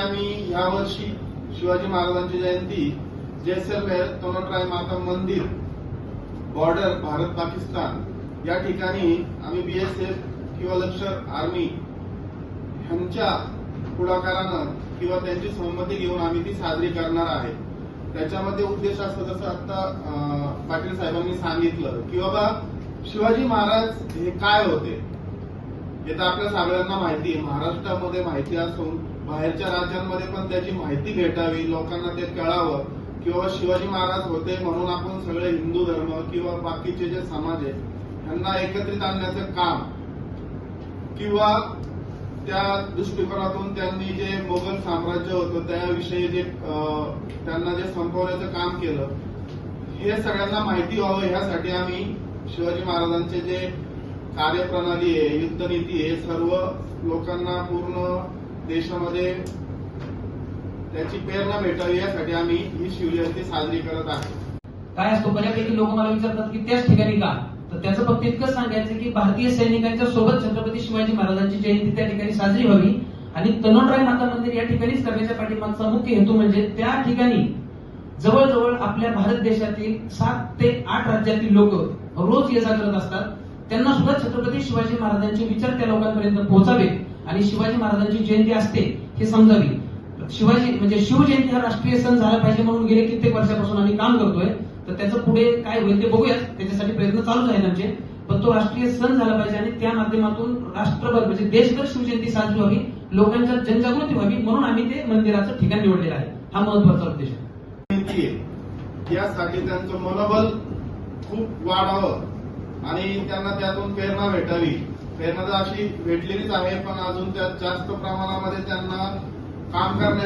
आम्ही यावर्षी शिवाजी महाराजांची जयंती जैसलमेर तोनटराय माता मंदिर बॉर्डर भारत पाकिस्तान या ठिकाणी आम्ही बीएसएफ किंवा लष्कर आर्मी ह्यांच्या पुढाकारानं किंवा त्यांची संमती घेऊन आम्ही ती साजरी करणार आहे. त्याच्यामध्ये उद्देश असतो जसं आता पाटील साहेबांनी सांगितलं की बाबा शिवाजी महाराज हे काय होते? येतं आपल्या सगळ्यांना माहिती आहे. महाराष्ट्रामध्ये माहिती असून बाहेरच्या राज्यांमध्ये पण त्याची माहिती भेटावी लोकांना ते कळावं किंवा शिवाजी महाराज होते म्हणून आपण सगळे हिंदू धर्म किंवा बाकीचे जे समाज आहेत यांना एकत्रित आणण्याचं काम किंवा त्या दृष्टिकोनातून त्यांनी जे मोगल साम्राज्य होतं त्याविषयी जे त्यांना जे संपवण्याचं काम केलं हे सगळ्यांना माहिती व्हावं. ह्यासाठी आम्ही शिवाजी महाराजांचे जे कार्यप्रणाली आहे युद्धनीती आहे सर्व लोकांना पूर्ण देशामध्ये त्याची प्रेरणा भेटावी यासाठी आम्ही ही शिवजयंती साजरी करत आहे. काय असतो बऱ्यापैकी लोक मला विचारतात की त्याच ठिकाणी का? तर त्याचं फक्त इतकंच सांगायचं की भारतीय सैनिकांच्या सोबत छत्रपती शिवाजी महाराजांची जयंती त्या ठिकाणी साजरी व्हावी आणि तनोटराय माता मंदिर या ठिकाणीच करण्याच्या पाठीमागचा मुख्य हेतू म्हणजे त्या ठिकाणी जवळजवळ आपल्या भारत देशातील सात ते आठ राज्यातील लोक रोज ये जा करत असतात. त्यांना सुद्धा छत्रपती शिवाजी महाराजांचे विचार त्या लोकांपर्यंत पोहोचावे आणि शिवाजी महाराजांची जयंती असते हे समजावी. शिवाजी म्हणजे शिवजयंती हा राष्ट्रीय सण झाला पाहिजे म्हणून गेले कित्येक वर्षापासून आम्ही काम करतोय. तर त्याचं पुढे काय होईल ते बघूयात. त्याच्यासाठी प्रयत्न चालूच आहेत आमचे. पण तो राष्ट्रीय सण झाला पाहिजे आणि त्या माध्यमातून राष्ट्रभर म्हणजे देशभर शिवजयंती साजरी व्हावी लोकांच्या जनजागृती व्हावी म्हणून आम्ही ते मंदिराचं ठिकाण निवडलेलं आहे. हा महत्त्वाचा उद्देश आहे. जयंती आहे. त्यांचं मनोबल खूप वाढावं. आणि त्यांना त्यातून प्रेरणा भेटावी. प्रेरणा तर अशी भेटलेलीच आहे पण अजून त्यात जास्त प्रमाणामध्ये त्यांना काम करण्याची